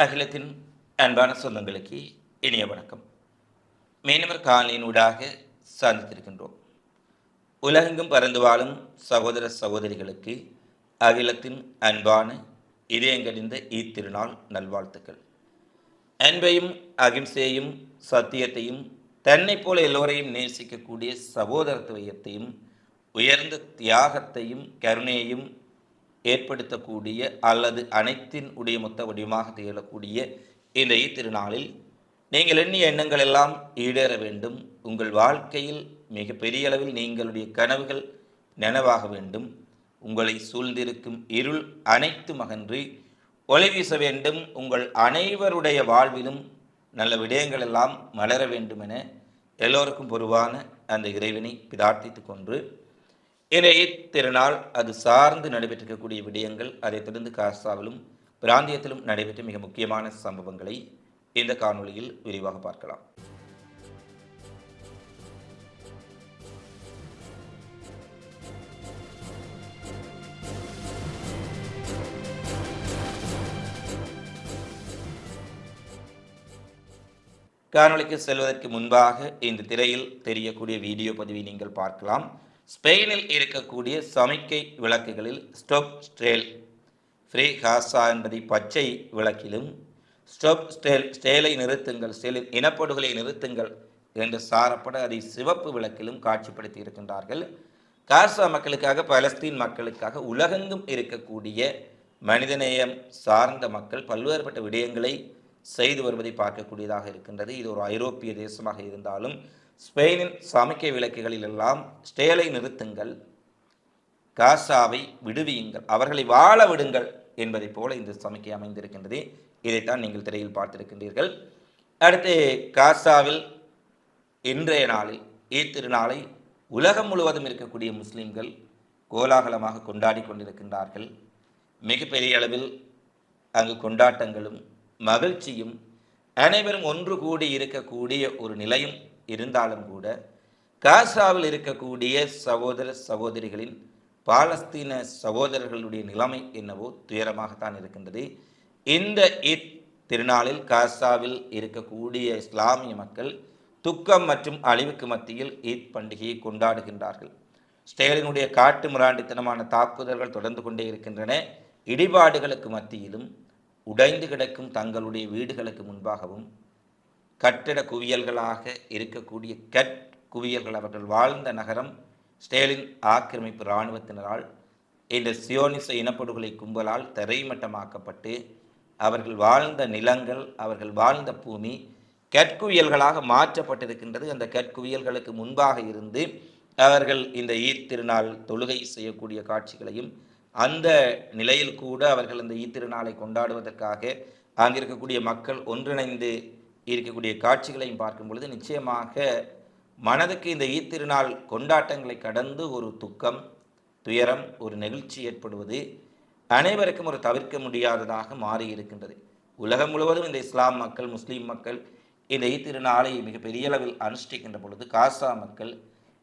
அகிலத்தின் அன்பான சொந்தங்களுக்கு இனிய வணக்கம். மீனவர் காலையினூடாக சந்தித்திருக்கின்றோம் உலகெங்கும் பறந்து வாழும் சகோதர சகோதரிகளுக்கு அகிலத்தின் அன்பான இதயங்கடிந்த ஈத்திருநாள் நல்வாழ்த்துக்கள். அன்பையும் அகிம்சையையும் சத்தியத்தையும் தன்னைப் போல எல்லோரையும் நேசிக்கக்கூடிய சகோதரத்துவயத்தையும் உயர்ந்த தியாகத்தையும் கருணையையும் ஏற்படுத்தக்கூடிய அல்லது அனைத்தின் உடைய மொத்த வடிவமாக திகழக்கூடிய இந்த திருநாளில் நீங்கள் எண்ணிய எண்ணங்கள் எல்லாம் ஈடேற வேண்டும். உங்கள் வாழ்க்கையில் மிக பெரிய அளவில் நீங்களுடைய கனவுகள் நனவாக வேண்டும். உங்களை சூழ்ந்திருக்கும் இருள் அனைத்து மகன்றி ஒளி வீச வேண்டும். உங்கள் அனைவருடைய வாழ்விலும் நல்ல விடயங்கள் எல்லாம் மலர வேண்டும் என எல்லோருக்கும் பொருவான அந்த இறைவனை பிரார்த்தித்து கொண்டு இன்றைய திருநாள் அது சார்ந்து நடைபெற்றிருக்கக்கூடிய விடயங்கள் அதைத் தொடர்ந்து காசாவிலும் பிராந்தியத்திலும் நடைபெற்ற மிக முக்கியமான சம்பவங்களை இந்த காணொளியில் விரிவாக பார்க்கலாம். காணொளிக்கு செல்வதற்கு முன்பாக இந்த திரையில் தெரியக்கூடிய வீடியோ பதிவை நீங்கள் பார்க்கலாம். ஸ்பெயினில் இருக்கக்கூடிய சமிக்கை விளக்குகளில் ஸ்டோப் ஸ்டேல் ஃப்ரீ ஹாசா என்பதை பச்சை விளக்கிலும் ஸ்டோப் ஸ்டேல் ஸ்டேலை நிறுத்துங்கள் ஸ்டேலின் இனப்படுகளை நிறுத்துங்கள் என்று சாரப்பட அதை சிவப்பு விளக்கிலும் காட்சிப்படுத்தி இருக்கின்றார்கள். காசா மக்களுக்காக பலஸ்தீன் மக்களுக்காக உலகெங்கும் இருக்கக்கூடிய மனிதநேயம் சார்ந்த மக்கள் பல்வேறுபட்ட விடயங்களை செய்து வருவதை பார்க்கக்கூடியதாக இருக்கின்றது. இது ஒரு ஐரோப்பிய தேசமாக இருந்தாலும் ஸ்பெயினின் சமிக்கை விளக்குகளில் எல்லாம் ஸ்டேலை நிறுத்துங்கள் காசாவை விடுவியுங்கள் அவர்களை வாழ விடுங்கள் என்பதைப் போல இந்த சமிக்கை அமைந்திருக்கின்றது. இதைத்தான் நீங்கள் திரையில் பார்த்திருக்கின்றீர்கள். அடுத்து காசாவில் இன்றைய நாளில் ஈத்திருநாளை உலகம் முழுவதும் இருக்கக்கூடிய முஸ்லீம்கள் கோலாகலமாக கொண்டாடி கொண்டிருக்கின்றார்கள். மிகப்பெரிய அளவில் அங்கு கொண்டாட்டங்களும் மகிழ்ச்சியும் அனைவரும் ஒன்று கூடி இருக்கக்கூடிய ஒரு நிலையும் இருந்தாலும் கூட காசாவில் இருக்கக்கூடிய சகோதர சகோதரிகளின் பாலஸ்தீன சகோதரர்களுடைய நிலைமை என்னவோ துயரமாகத்தான் இருக்கின்றது. இந்த ஈத் திருநாளில் காசாவில் இருக்கக்கூடிய இஸ்லாமிய மக்கள் துக்கம் மற்றும் அழிவுக்கு மத்தியில் ஈத் பண்டிகையை கொண்டாடுகின்றார்கள். ஸ்டேலினுடைய காட்டு மிராண்டித்தனமான தாக்குதல்கள் தொடர்ந்து கொண்டே இருக்கின்றன. இடிபாடுகளுக்கு மத்தியிலும் உடைந்து கிடக்கும் தங்களுடைய வீடுகளுக்கு முன்பாகவும் கட்டிட குவியல்களாக இருக்கக்கூடிய கட் குவியல்கள் அவர்கள் வாழ்ந்த நகரம் ஸ்டேலின் ஆக்கிரமிப்பு இராணுவத்தினரால் இந்த சியோனிச இனப்படுகொலை கும்பலால் தரைமட்டமாக்கப்பட்டு அவர்கள் வாழ்ந்த நிலங்கள் அவர்கள் வாழ்ந்த பூமி கற்குவியல்களாக மாற்றப்பட்டிருக்கின்றது. அந்த கற்குவியல்களுக்கு முன்பாக இருந்து அவர்கள் இந்த ஈத் திருநாள் தொழுகை செய்யக்கூடிய காட்சிகளையும் அந்த நிலையில் கூட அவர்கள் இந்த ஈத்திருநாளை கொண்டாடுவதற்காக அங்கிருக்கக்கூடிய மக்கள் ஒன்றிணைந்து இருக்கக்கூடிய காட்சிகளையும் பார்க்கும் பொழுது நிச்சயமாக மனதுக்கு இந்த ஈத்திருநாள் கொண்டாட்டங்களை கடந்து ஒரு துக்கம் துயரம் ஒரு நெகிழ்ச்சி ஏற்படுவது அனைவருக்கும் ஒரு தவிர்க்க முடியாததாக மாறி இருக்கின்றது. உலகம் முழுவதும் இந்த இஸ்லாம் மக்கள் முஸ்லீம் மக்கள் இந்த ஈத்திருநாளை மிக பெரிய அளவில் அனுஷ்டிக்கின்ற பொழுது காசா மக்கள்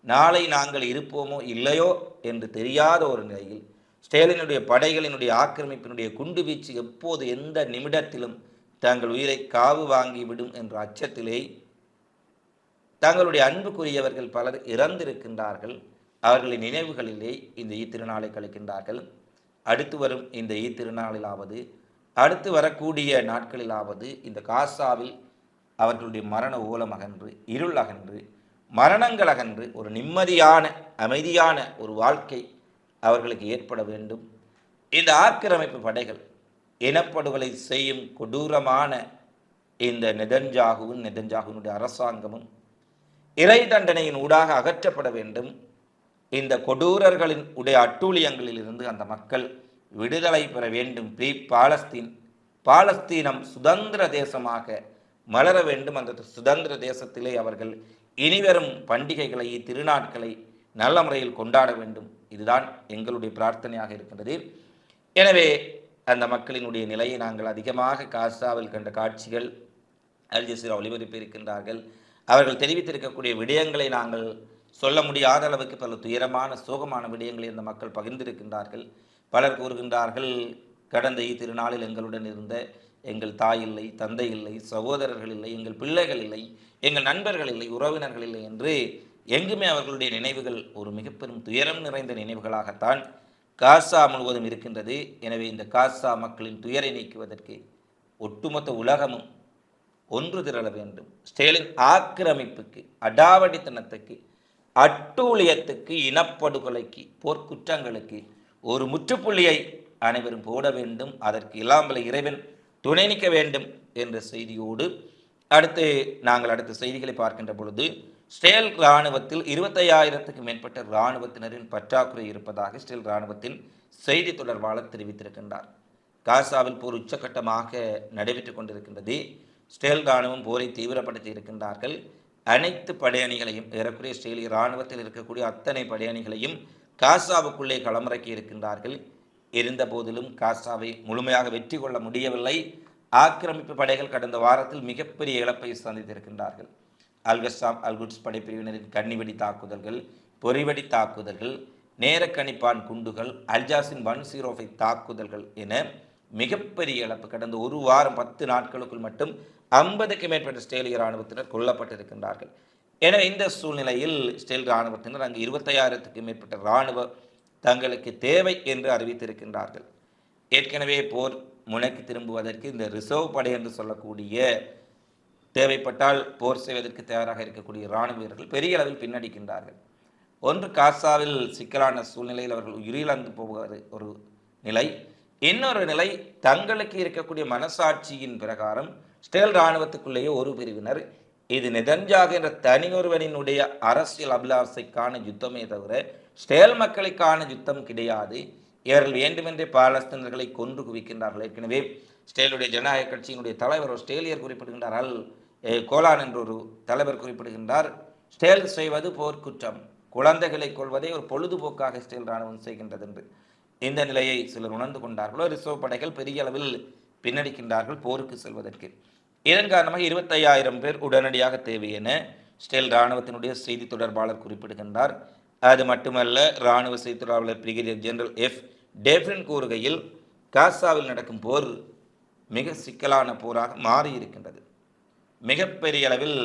நாளை நாங்கள் இருப்போமோ இல்லையோ என்று தெரியாத ஒரு நிலையில் ஸ்டேலினுடைய படைகளினுடைய ஆக்கிரமிப்பினுடைய குண்டு வீச்சு எப்போது எந்த நிமிடத்திலும் தங்கள் உயிரை காவு வாங்கிவிடும் என்ற அச்சத்திலே தங்களுடைய அன்புக்குரியவர்கள் பலர் இறந்திருக்கின்றார்கள். அவர்களின் நினைவுகளிலே இந்த ஈத்திருநாளை கழிக்கின்றார்கள். அடுத்து வரும் இந்த ஈத்திருநாளிலாவது அடுத்து வரக்கூடிய நாட்களிலாவது இந்த காசாவில் அவர்களுடைய மரண ஓலம் அகன்று இருள் அகன்று மரணங்கள் அகன்று ஒரு நிம்மதியான அமைதியான ஒரு வாழ்க்கை அவர்களுக்கு ஏற்பட வேண்டும். இந்த ஆக்கிரமிப்பு படைகள் இனப்படுகொலை செய்யும் கொடூரமான இந்த நெதஞ்சாகுவும் நெதஞ்சாகுவினுடைய அரசாங்கமும் இறை தண்டனையின் ஊடாக அகற்றப்பட வேண்டும். இந்த கொடூரர்களின் உடைய அட்டூழியங்களில் இருந்து அந்த மக்கள் விடுதலை பெற வேண்டும். ப்ரீ பாலஸ்தீன் பாலஸ்தீனம் சுதந்திர தேசமாக மலர வேண்டும். அந்த சுதந்திர தேசத்திலே அவர்கள் இனிவரும் பண்டிகைகளை திருநாட்களை நல்ல முறையில் கொண்டாட வேண்டும். இதுதான் எங்களுடைய பிரார்த்தனையாக இருக்கின்றது. எனவே அந்த மக்களினுடைய நிலையை நாங்கள் அதிகமாக காசாவில் கண்ட காட்சிகள் அல் ஜசீரா இருக்கின்றார்கள் அவர்கள் தெரிவித்திருக்கக்கூடிய விடயங்களை நாங்கள் சொல்ல முடியாத அளவுக்கு பல துயரமான சோகமான விடயங்களை இந்த மக்கள் பகிர்ந்திருக்கின்றார்கள். பலர் கூறுகின்றார்கள் கடந்த திருநாளில் எங்களுடன் இருந்த எங்கள் தாய் இல்லை தந்தை இல்லை சகோதரர்கள் இல்லை எங்கள் பிள்ளைகள் இல்லை எங்கள் நண்பர்கள் இல்லை உறவினர்கள் இல்லை என்று எங்குமே அவர்களுடைய நினைவுகள் ஒரு மிக பெரும் துயரம் நிறைந்த நினைவுகளாகத்தான் காசா முழுவதும் இருக்கின்றது. எனவே இந்த காசா மக்களின் துயரை நீக்குவதற்கு ஒட்டுமொத்த உலகமும் ஒன்று திரள வேண்டும். ஸ்டேலின் ஆக்கிரமிப்புக்கு அடாவடித்தனத்துக்கு அட்டூழியத்துக்கு இனப்படுகொலைக்கு போர்க்குற்றங்களுக்கு ஒரு முற்றுப்புள்ளியை அனைவரும் போட வேண்டும். அதற்கு இல்லாமல் இறைவன் துணை நிற்க வேண்டும் என்ற செய்தியோடு அடுத்து நாங்கள் அடுத்த செய்திகளை பார்க்கின்ற பொழுது ஸ்டேல் இராணுவத்தில் இருபத்தையாயிரத்துக்கு மேற்பட்ட இராணுவத்தினரின் பற்றாக்குறை இருப்பதாக ஸ்டேல் இராணுவத்தின் செய்தி தொடர்பாளர் தெரிவித்திருக்கின்றார். காசாவில் போர் உச்சகட்டமாக நடைபெற்றுக் கொண்டிருக்கின்றது. ஸ்டேல் இராணுவம் போரை தீவிரப்படுத்தி இருக்கின்றார்கள். அனைத்து படையணிகளையும் ஏறக்குறைய ஸ்டேல் இராணுவத்தில் இருக்கக்கூடிய அத்தனை படையணிகளையும் காசாவுக்குள்ளே களமிறக்கி இருக்கின்றார்கள். இருந்த போதிலும் காசாவை முழுமையாக வெற்றி கொள்ள முடியவில்லை. ஆக்கிரமிப்பு படைகள் கடந்த வாரத்தில் மிகப்பெரிய இழப்பை சந்தித்திருக்கின்றார்கள். அல்கசாம் அல்குட்ஸ் படைப்பிரிவினரின் கன்னிவெடி தாக்குதல்கள் பொறிவெடி தாக்குதல்கள் நேரக்கணிப்பான் குண்டுகள் அல்ஜாஸின் ஒன் ஜீரோஃபை தாக்குதல்கள் என மிகப்பெரிய இழப்பு கடந்த ஒரு வாரம் பத்து நாட்களுக்குள் மட்டும் ஐம்பதுக்கு மேற்பட்ட ஸ்டேலிய இராணுவத்தினர் கொல்லப்பட்டிருக்கின்றார்கள். எனவே இந்த சூழ்நிலையில் ஸ்டேல் இராணுவத்தினர் அங்கு இருபத்தையாயிரத்துக்கு மேற்பட்ட இராணுவ தங்களுக்கு தேவை என்று அறிவித்திருக்கின்றார்கள். ஏற்கனவே போர் முனைக்கு திரும்புவதற்கு இந்த ரிசர்வ் படை என்று சொல்லக்கூடிய தேவைப்பட்டால் போர் செய்வதற்கு தயாராக இருக்கக்கூடிய இராணுவ வீரர்கள் பெரிய அளவில் பின்னடிக்கின்றார்கள். ஒன்று காசாவில் சிக்கலான சூழ்நிலையில் அவர்கள் உயிரிழந்து போவது ஒரு நிலை இன்னொரு நிலை தங்களுக்கு இருக்கக்கூடிய மனசாட்சியின் பிரகாரம் ஸ்டேல் இராணுவத்துக்குள்ளேயே ஒரு பிரிவினர். இது நிதஞ்சாக என்ற தனியொருவனினுடைய அரசியல் அபிலாசைக்கான யுத்தமே தவிர ஸ்டேல் மக்களுக்கான யுத்தம் கிடையாது. இவர்கள் வேண்டுமென்றே பாலஸ்தீனர்களை கொன்று குவிக்கின்றார்கள். ஏற்கனவே ஸ்டேலுடைய ஜனநாயக கட்சியினுடைய தலைவர் ஸ்டேலியர் குறிப்பிடுகின்றார்கள் கோலான் என்ற ஒரு தலைவர் குறிப்பிடுகின்றார் ஸ்டேல் செய்வது போர்க்குற்றம் குழந்தைகளை கொள்வதை ஒரு பொழுதுபோக்காக ஸ்டேல் இராணுவம் செய்கின்றது என்று இந்த நிலையை சிலர் உணர்ந்து கொண்டார்களோ ரிசர்வ் படைகள் பெரிய அளவில் பின்னடிக்கின்றார்கள் போருக்கு செல்வதற்கு. இதன் காரணமாக இருபத்தையாயிரம் பேர் உடனடியாக தேவை என ஸ்டேல் இராணுவத்தினுடைய செய்தி தொடர்பாளர் குறிப்பிடுகின்றார். அது மட்டுமல்ல இராணுவ செய்தி தொடர்பாளர் பிரிகேடியர் ஜெனரல் எஃப். டேஃபின் கூறுகையில் காசாவில் நடக்கும் போர் மிக சிக்கலான போராக மாறியிருக்கின்றது. மிகப்பெரிய அளவில்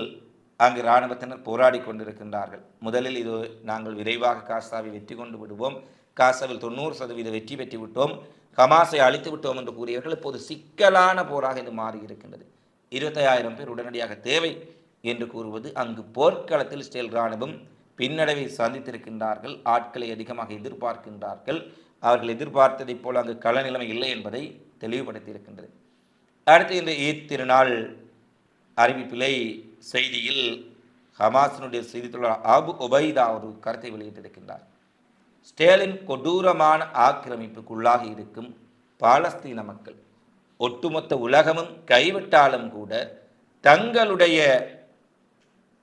அங்கு இராணுவத்தினர் போராடி கொண்டிருக்கின்றார்கள். முதலில் இது நாங்கள் விரைவாக காசாவை வெற்றி கொண்டு விடுவோம். காசாவில் தொண்ணூறு சதவீத வெற்றி பெற்று விட்டோம். ஹமாஸை அழித்து விட்டோம் என்று கூறியவர்கள் இப்போது சிக்கலான போராக இது மாறி இருக்கின்றது இருபத்தையாயிரம் பேர் உடனடியாக தேவை என்று கூறுவது அங்கு போர்க்களத்தில் ஸ்டேல் இராணுவம் பின்னடைவை சந்தித்திருக்கின்றார்கள். ஆட்களை அதிகமாக எதிர்பார்க்கின்றார்கள். அவர்கள் எதிர்பார்த்ததைப் போல் அங்கு கள நிலைமை இல்லை என்பதை தெளிவுபடுத்தியிருக்கின்றது. அடுத்து இந்த ஈத் திருநாள் அறிவிப்பிலை செய்தியில் ஹமாஸினுடைய செய்தித்தொடர் அபு ஒபைதா ஒரு கருத்தை வெளியிட்டிருக்கின்றார். ஸ்டேலின் கொடூரமான ஆக்கிரமிப்புக்குள்ளாகி இருக்கும் பாலஸ்தீன மக்கள் ஒட்டுமொத்த உலகமும் கைவிட்டாலும் கூட தங்களுடைய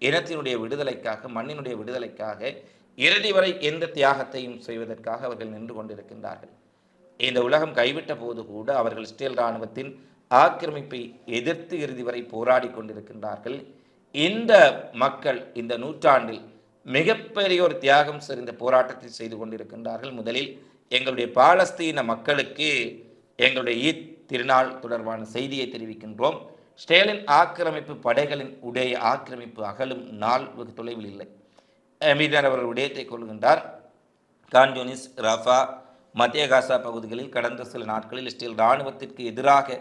இனத்தினுடைய விடுதலைக்காக மண்ணினுடைய விடுதலைக்காக இறுதி வரை எந்த தியாகத்தையும் செய்வதற்காக அவர்கள் நின்று கொண்டிருக்கின்றார்கள். இந்த உலகம் கைவிட்ட போது கூட அவர்கள் ஸ்டேல் இராணுவத்தின் ஆக்கிரமிப்பை எதிர்த்து இறுதி வரை போராடி கொண்டிருக்கின்றார்கள். இந்த மக்கள் இந்த நூற்றாண்டில் மிகப்பெரிய ஒரு தியாகம் செறிந்த போராட்டத்தை செய்து கொண்டிருக்கின்றார்கள். முதலில் எங்களுடைய பாலஸ்தீன மக்களுக்கு எங்களுடைய ஈத் திருநாள் தொடர்பான செய்தியை தெரிவிக்கின்றோம். ஸ்டேலின் ஆக்கிரமிப்பு படைகளின் உடைய ஆக்கிரமிப்பு அகலும் நாள் வெகு தொலைவில் இல்லை. மீதான அவர்கள் விடயத்தை கொள்கின்றார். கான்ஜோனிஸ் ரஃபா மத்திய காசா பகுதிகளில் கடந்த சில நாட்களில் இஸ்ரேல் இராணுவத்திற்கு எதிராக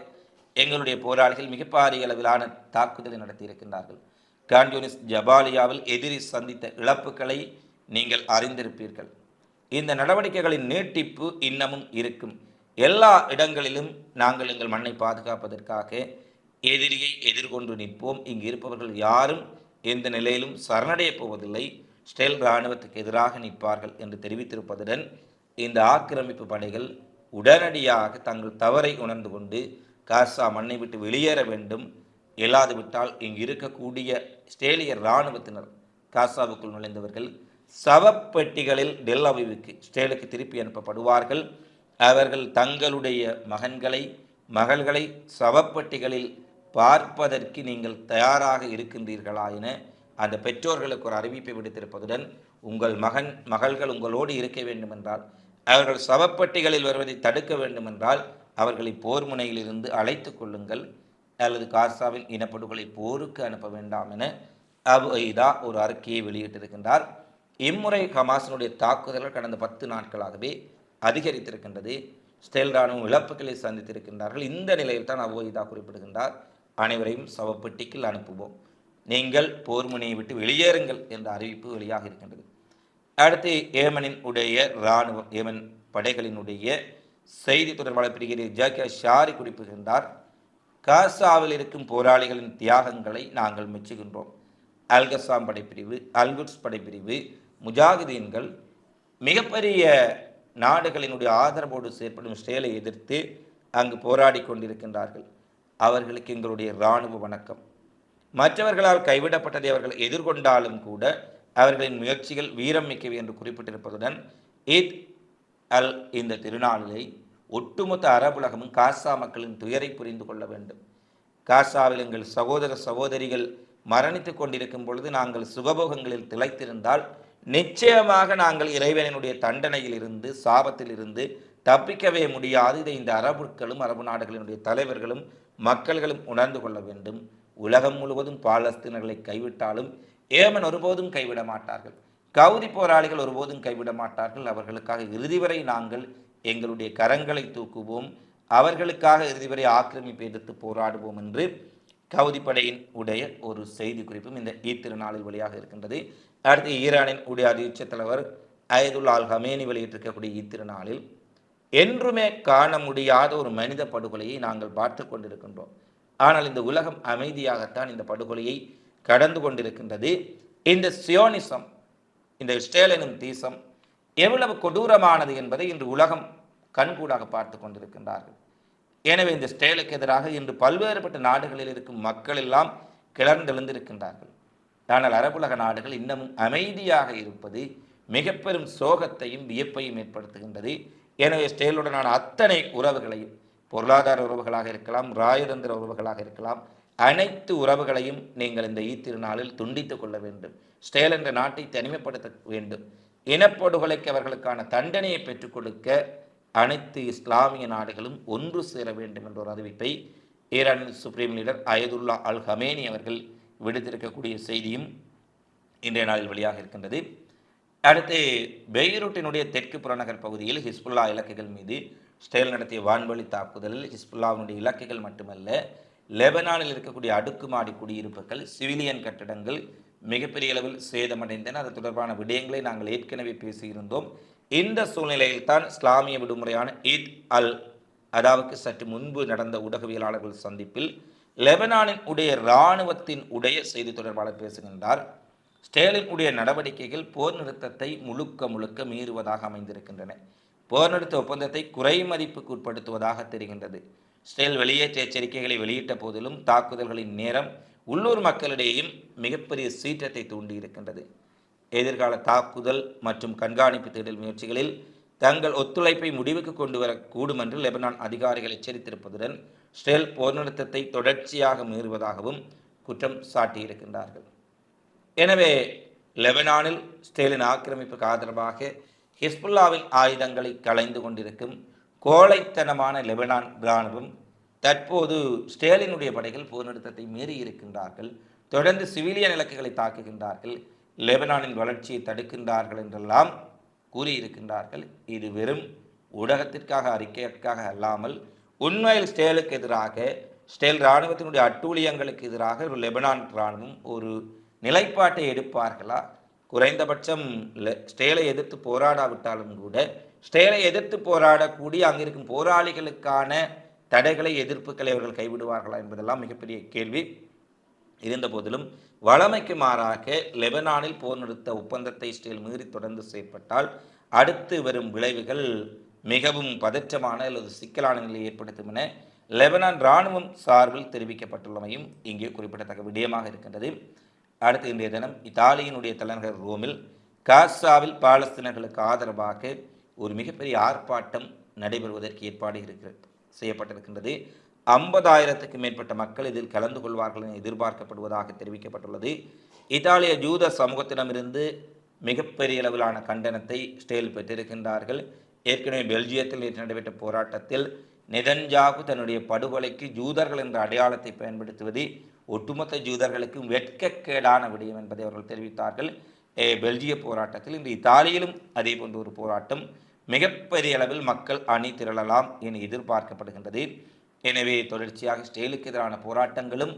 எங்களுடைய போராளிகள் மிகப்பாரிய அளவிலான தாக்குதலை நடத்தியிருக்கின்றார்கள். கான்ஜோனிஸ் ஜபாலியாவில் எதிரி சந்தித்த இழப்புகளை நீங்கள் அறிந்திருப்பீர்கள். இந்த நடவடிக்கைகளின் நீட்டிப்பு இன்னமும் இருக்கும். எல்லா இடங்களிலும் நாங்கள் எங்கள் மண்ணை பாதுகாப்பதற்காக எதிரியை எதிர்கொண்டு நிற்போம். இங்கு இருப்பவர்கள் யாரும் எந்த நிலையிலும் சரணடையப் போவதில்லை. ஸ்டெல் இராணுவத்துக்கு எதிராக நிற்பார்கள் என்று தெரிவித்திருப்பதுடன் இந்த ஆக்கிரமிப்பு படைகள் உடனடியாக தங்கள் தவறை உணர்ந்து கொண்டு காசா மண்ணை விட்டு வெளியேற வேண்டும். இல்லாது விட்டால் இங்கு இருக்கக்கூடிய ஸ்டேலிய இராணுவத்தினர் காசாவுக்குள் நுழைந்தவர்கள் சவப்பெட்டிகளில் டெல் அவிவுக்கு ஸ்டேலுக்கு திருப்பி அனுப்பப்படுவார்கள். அவர்கள் தங்களுடைய மகன்களை மகள்களை சவப்பெட்டிகளில் பார்ப்பதற்கு நீங்கள் தயாராக இருக்கின்றீர்களா என அந்த பெற்றோர்களுக்கு ஒரு அறிவிப்பை விடுத்திருப்பதுடன் உங்கள் மகன் மகள்கள் உங்களோடு இருக்க வேண்டுமென்றால் அவர்கள் சவப்பட்டிகளில் வருவதை தடுக்க வேண்டுமென்றால் அவர்களை போர் முனையிலிருந்து அழைத்து கொள்ளுங்கள். அல்லது காசாவில் இனப்படுகொலை போருக்கு அனுப்ப வேண்டாம் என அபு ஐதா ஒரு அறிக்கையை வெளியிட்டிருக்கின்றார். இம்முறை ஹமாஸினுடைய தாக்குதல்கள் கடந்த பத்து நாட்களாகவே அதிகரித்திருக்கின்றது. ஸ்டெல் ராணுவம் இழப்புகளை சந்தித்திருக்கின்றார்கள். இந்த நிலையில் தான் அபு ஐதா குறிப்பிடுகின்றார். அனைவரையும் சவப்பெட்டிக்கில் அனுப்புவோம். நீங்கள் போர் முனையை விட்டு வெளியேறுங்கள் என்ற அறிவிப்பு வெளியாக இருக்கின்றது. அடுத்து ஏமனின் உடைய இராணுவம் ஏமன் படைகளினுடைய செய்தி தொடர்பாளர் பிரிகேடியர் ஜாக்கியா ஷாரி குறிப்பிடுகின்றார் காசாவில் இருக்கும் போராளிகளின் தியாகங்களை நாங்கள் மெச்சுகின்றோம். அல்கசாம் படைப்பிரிவு அல்குட்ஸ் படைப்பிரிவு முஜாகிதீன்கள் மிகப்பெரிய நாடுகளினுடைய ஆதரவோடு செயற்படும் ஸ்டேலை எதிர்த்து அங்கு போராடி கொண்டிருக்கின்றார்கள். அவர்களுக்கு எங்களுடைய இராணுவ வணக்கம். மற்றவர்களால் கைவிடப்பட்டதை அவர்கள் எதிர்கொண்டாலும் கூட அவர்களின் முயற்சிகள் வீரம் மிக்கவை என்று குறிப்பிட்டிருப்பதுடன் இத் அல் இந்த திருநாளிலை ஒட்டுமொத்த அரபுலகமும் காசா மக்களின் துயரை புரிந்து கொள்ள வேண்டும். காசாவில் எங்கள் சகோதர சகோதரிகள் மரணித்து கொண்டிருக்கும் பொழுது நாங்கள் சுகபோகங்களில் திளைத்திருந்தால் நிச்சயமாக நாங்கள் இறைவனினுடைய தண்டனையில் இருந்து சாபத்தில் இருந்து தப்பிக்கவே முடியாது. இதை இந்த அரபுக்களும் அரபு நாடுகளினுடைய தலைவர்களும் மக்கள்களும் உணர்ந்து கொள்ள வேண்டும். உலகம் முழுவதும் பாலஸ்தீனர்களை கைவிட்டாலும் ஏமன் ஒருபோதும் கைவிட மாட்டார்கள். கவுதி போராளிகள் ஒருபோதும் கைவிட மாட்டார்கள். அவர்களுக்காக இறுதி வரை நாங்கள் எங்களுடைய கரங்களை தூக்குவோம். அவர்களுக்காக இறுதி வரை ஆக்கிரமிப்பு எதிர்த்து போராடுவோம் என்று கௌதி படையின் உடைய ஒரு செய்தி குறிப்பும் இந்த ஈத்திருநாளில் வழியாக இருக்கின்றது. அடுத்து ஈரானின் உடைய அதிர்ச்சி தலைவர் அயதுல் அல் ஹமேனி வெளியிட்டிருக்கக்கூடிய இத்திருநாளில் என்றுமே காண முடியாத ஒரு மனித படுகொலையை நாங்கள் பார்த்து கொண்டிருக்கின்றோம். ஆனால் இந்த உலகம் அமைதியாகத்தான் இந்த படுகொலையை கடந்து கொண்டிருக்கின்றது. இந்த சியோனிசம் இந்த இஸ்ரேல் எனும் தீசம் எவ்வளவு கொடூரமானது என்பதை இன்று உலகம் கண்கூடாக பார்த்து கொண்டிருக்கின்றார்கள். எனவே இந்த ஸ்டேலுக்கு எதிராக இன்று பல்வேறுபட்ட நாடுகளில் இருக்கும் மக்கள் எல்லாம் கிளர்ந்தெழுந்திருக்கின்றார்கள். ஆனால் அரபுலக நாடுகள் இன்னமும் அமைதியாக இருப்பது மிக பெரும் சோகத்தையும் வியப்பையும் ஏற்படுத்துகின்றது. எனவே ஸ்டேலுடனான அத்தனை உறவுகளையும் பொருளாதார உறவுகளாக இருக்கலாம் ராயதந்திர உறவுகளாக இருக்கலாம் அனைத்து உறவுகளையும் நீங்கள் இந்த ஈத்திருநாளில் துண்டித்துக் கொள்ள வேண்டும். ஸ்டேல் என்ற நாட்டை தனிமைப்படுத்த வேண்டும். இனப்படுகொலைக்கு அவர்களுக்கான தண்டனையை பெற்றுக் கொடுக்க அனைத்து இஸ்லாமிய நாடுகளும் ஒன்று சேர வேண்டும் என்ற ஒரு அறிவிப்பை ஈரானின் supreme leader Ayatollah al Khamenei அவர்கள் விடுத்திருக்கக்கூடிய செய்தியும் இன்றைய நாளில் வெளியாக இருக்கின்றது. அடுத்து பெய்ரூட்டினுடைய தெற்கு புறநகர் பகுதியில் ஹிஸ்புல்லா இலக்குகள் மீது ஸ்டேல் நடத்திய வான்வழி தாக்குதலில் ஹிஸ்புல்லாவினுடைய இலக்குகள் மட்டுமல்ல லெபனானில் இருக்கக்கூடிய அடுக்குமாடி குடியிருப்புகள் சிவிலியன் கட்டடங்கள் மிகப்பெரிய அளவில் சேதமடைந்தன. அது தொடர்பான விடயங்களை நாங்கள் ஏற்கனவே பேசியிருந்தோம். இந்த சூழ்நிலையில் தான் இஸ்லாமிய விடுமுறையான ஈத் அல் அதாவுக்கு சற்று முன்பு நடந்த ஊடகவியலாளர்கள் சந்திப்பில் லெபனானின் உடைய இராணுவத்தின் உடைய செய்தி தொடர்பாளர் பேசுகின்றார். ஸ்டேலின் உடைய நடவடிக்கைகள் போர் நிறுத்தத்தை முழுக்க முழுக்க மீறுவதாக அமைந்திருக்கின்றன. போர் நிறுத்த ஒப்பந்தத்தை குறைமதிப்புக்கு உட்படுத்துவதாக தெரிகின்றது. ஸ்டேல் வெளியேற்ற எச்சரிக்கைகளை வெளியிட்ட போதிலும் தாக்குதல்களின் நேரம் உள்ளூர் மக்களிடையேயும் மிகப்பெரிய சீற்றத்தை தூண்டியிருக்கின்றது எதிர்கால தாக்குதல் மற்றும் கண்காணிப்பு தேடல் முயற்சிகளில் தங்கள் ஒத்துழைப்பை முடிவுக்கு கொண்டு வரக்கூடும் என்று லெபனான் அதிகாரிகள் எச்சரித்திருப்பதுடன் ஸ்டெல் போர் நிறுத்தத்தை தொடர்ச்சியாக மீறுவதாகவும் குற்றம் சாட்டியிருக்கின்றார்கள். எனவே லெபனானில் ஸ்டேலின் ஆக்கிரமிப்புக்கு ஆதரவாக ஹிஸ்புல்லாவின் ஆயுதங்களை களைந்து கொண்டிருக்கும் கோழைத்தனமான லெபனான் இராணுவம் தற்போது ஸ்டேலினுடைய படைகள் போர் நிறுத்தத்தை மீறி இருக்கின்றார்கள். தொடர்ந்து சிவிலியன் இலக்குகளை தாக்குகின்றார்கள். லெபனானின் வளர்ச்சியை தடுக்கின்றார்கள் என்றெல்லாம் கூறியிருக்கின்றார்கள். இது வெறும் ஊடகத்திற்காக அறிக்கைக்காக அல்லாமல் உண்மையில் ஸ்டேலுக்கு எதிராக ஸ்டேல் இராணுவத்தினுடைய அட்டூழியங்களுக்கு எதிராக ஒரு லெபனான் இராணுவம் ஒரு நிலைப்பாட்டை எடுப்பார்களா? குறைந்தபட்சம் ஸ்டேலை எதிர்த்து போராடாவிட்டாலும் கூட ஸ்டேலை எதிர்த்து போராடக்கூடிய அங்கிருக்கும் போராளிகளுக்கான தடைகளை எதிர்ப்புகளை அவர்கள் கைவிடுவார்களா என்பதெல்லாம் மிகப்பெரிய கேள்வி. இருந்த போதிலும் வழமைக்கு மாறாக லெபனானில் போர் நிறுத்த ஒப்பந்தத்தை இஸ்ரேல் மீறி தொடர்ந்து செயற்பட்டால் அடுத்து வரும் விளைவுகள் மிகவும் பதற்றமான அல்லது சிக்கலான நிலையை ஏற்படுத்தும் என லெபனான் இராணுவம் சார்பில் தெரிவிக்கப்பட்டுள்ளமையும் இங்கே குறிப்பிடத்தக்க விடயமாக இருக்கின்றது. அடுத்து இன்றைய தினம் இத்தாலியினுடைய தலைநகர் ரோமில் காசாவில் பாலஸ்தீனர்களுக்கு ஆதரவாக ஒரு மிகப்பெரிய ஆர்ப்பாட்டம் நடைபெறுவதற்கு ஏற்பாடு இருக்கிறது. செய்யப்பட்டிருக்கின்றது. ஐம்பதாயிரத்துக்கு மேற்பட்ட மக்கள் இதில் கலந்து கொள்வார்கள் என எதிர்பார்க்கப்படுவதாக தெரிவிக்கப்பட்டுள்ளது. இத்தாலிய ஜூத சமூகத்திடமிருந்து மிகப்பெரிய அளவிலான கண்டனத்தை ஸ்டேல் பெற்றிருக்கின்றார்கள். ஏற்கனவே பெல்ஜியத்தில் நேற்று நடைபெற்ற போராட்டத்தில் நெதன்ஜாகு தன்னுடைய படுகொலைக்கு ஜூதர்கள் என்ற அடையாளத்தை பயன்படுத்துவது ஒட்டுமொத்த ஜூதர்களுக்கும் வெட்கக்கேடான விடயம் என்பதை அவர்கள் தெரிவித்தார்கள். பெல்ஜிய போராட்டத்தில் இன்று இத்தாலியிலும் அதே போன்ற ஒரு போராட்டம் மிகப்பெரிய அளவில் மக்கள் அணி திரளலாம் என எதிர்பார்க்கப்படுகின்றது. எனவே தொடர்ச்சியாக ஸ்டெயிலுக்கு எதிரான போராட்டங்களும்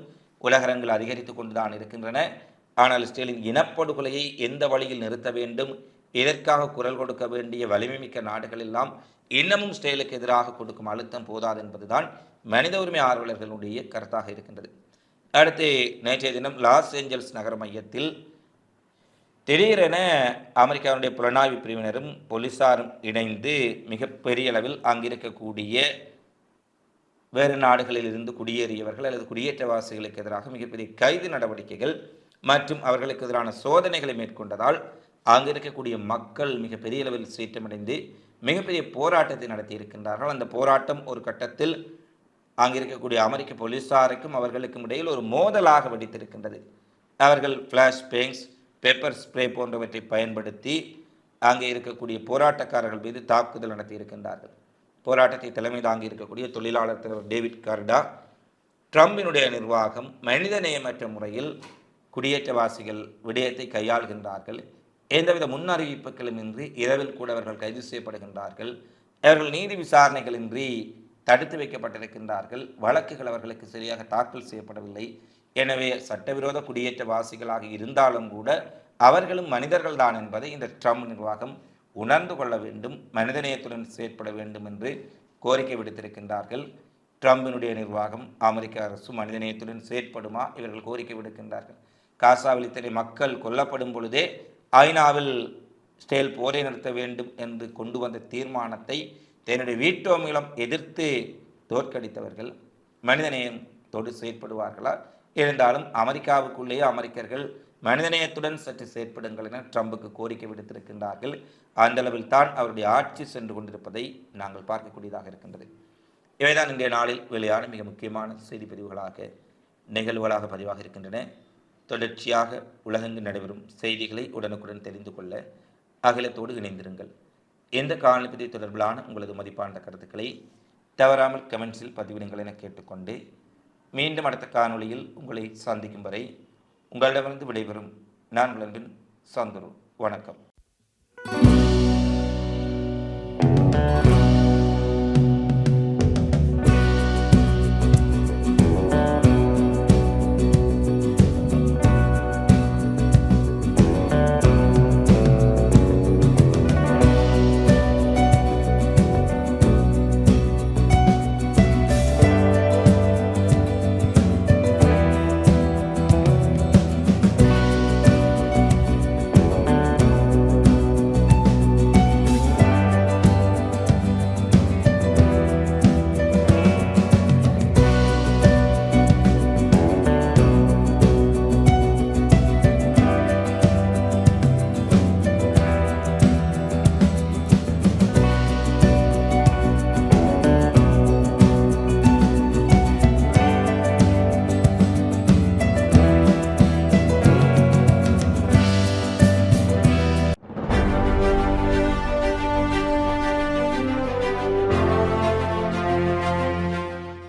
உலகரங்கள் அதிகரித்து கொண்டுதான் இருக்கின்றன. ஆனால் ஸ்டெயிலின் இனப்படுகொலையை எந்த வழியில் நிறுத்த வேண்டும்? இதற்காக குரல் கொடுக்க வேண்டிய வலிமை மிக்க நாடுகள் எல்லாம் இன்னமும் ஸ்டெயிலுக்கு எதிராக கொடுக்கும் அழுத்தம் போதாது என்பதுதான் மனித உரிமை ஆர்வலர்களுடைய கருத்தாக இருக்கின்றது. அடுத்து நேற்றைய தினம் லாஸ் ஏஞ்சல்ஸ் நகர மையத்தில் திடீரென அமெரிக்காவுடைய புலனாய்வு பிரிவினரும் போலீஸாரும் இணைந்து மிகப்பெரிய அளவில் அங்கிருக்கக்கூடிய வேறு நாடுகளில் இருந்து குடியேறியவர்கள் அல்லது குடியேற்றவாசிகளுக்கு எதிராக மிகப்பெரிய கைது நடவடிக்கைகள் மற்றும் அவர்களுக்கு எதிரான சோதனைகளை மேற்கொண்டதால் அங்கு இருக்கக்கூடிய மக்கள் மிகப்பெரிய அளவில் சீற்றமடைந்து மிகப்பெரிய போராட்டத்தை நடத்தி இருக்கின்றார்கள் அந்த போராட்டம் ஒரு கட்டத்தில் அங்கு இருக்கக்கூடிய அமெரிக்க போலீசாருக்கும் அவர்களுக்கும் இடையில் ஒரு மோதலாக வெடித்திருக்கின்றது. அவர்கள் ஃப்ளாஷ் பேங்ஸ் பெப்பர் ஸ்ப்ரே போன்றவற்றை பயன்படுத்தி அங்கே இருக்கக்கூடிய போராட்டக்காரர்கள் மீது தாக்குதல் நடத்தி இருக்கின்றார்கள். போராட்டத்தை தலைமை தாங்கி இருக்கக்கூடிய தொழிலாளர் தலைவர் டேவிட் கார்டா ட்ரம்பினுடைய நிர்வாகம் மனிதநேயமற்ற முறையில் குடியேற்றவாசிகள் விடயத்தை கையாள்கின்றார்கள். எந்தவித முன்னறிவிப்புகளும் இன்றி இரவில் கூட அவர்கள் கைது செய்யப்படுகின்றார்கள். அவர்கள் நீதி விசாரணைகளின்றி தடுத்து வைக்கப்பட்டிருக்கின்றார்கள். வழக்குகள் அவர்களுக்கு சரியாக தாக்கல் செய்யப்படவில்லை. எனவே சட்டவிரோத குடியேற்றவாசிகளாக இருந்தாலும் கூட அவர்களும் மனிதர்கள் தான் என்பதை இந்த ட்ரம்ப் நிர்வாகம் உணர்ந்து கொள்ள வேண்டும் மனிதநேயத்துடன் செயற்பட வேண்டும் என்று கோரிக்கை விடுத்திருக்கின்றார்கள். ட்ரம்பினுடைய நிர்வாகம் அமெரிக்க அரசு மனிதநேயத்துடன் செயற்படுமா? இவர்கள் கோரிக்கை விடுக்கின்றார்கள். காசாவில் இத்தனை மக்கள் கொல்லப்படும் பொழுதே ஐநாவில் ஸ்டேல் போரை நிறுத்த வேண்டும் என்று கொண்டு வந்த தீர்மானத்தை தன்னுடைய வீட்டோ மூலம் எதிர்த்து தோற்கடித்தவர்கள் மனிதநேயத்தோடு செயற்படுவார்களா? இருந்தாலும் அமெரிக்காவுக்குள்ளேயே அமெரிக்கர்கள் மனிதநேயத்துடன் சற்று செயற்படுங்கள் என ட்ரம்புக்கு கோரிக்கை விடுத்திருக்கின்றார்கள். அந்த அளவில் தான் அவருடைய ஆட்சி சென்று கொண்டிருப்பதை நாங்கள் பார்க்கக்கூடியதாக இருக்கின்றது. இவைதான் இன்றைய நாளில் வெளியான மிக முக்கியமான செய்தி பதிவுகளாக நிகழ்வுகளாக பதிவாக இருக்கின்றன. தொடர்ச்சியாக உலகெங்கு நடைபெறும் செய்திகளை உடனுக்குடன் தெரிந்து கொள்ள அகிலத்தோடு இணைந்திருங்கள். எந்த காணொலி தொடர்பிலான உங்களது மதிப்பான கருத்துக்களை தவறாமல் கமெண்ட்ஸில் பதிவிடுங்கள் என கேட்டுக்கொண்டு மீண்டும் அடுத்த காணொளியில் உங்களை சந்திக்கும் வரை உங்களிடமிருந்து விடைபெறும் நான் விளம்பின் சந்துரு. வணக்கம்.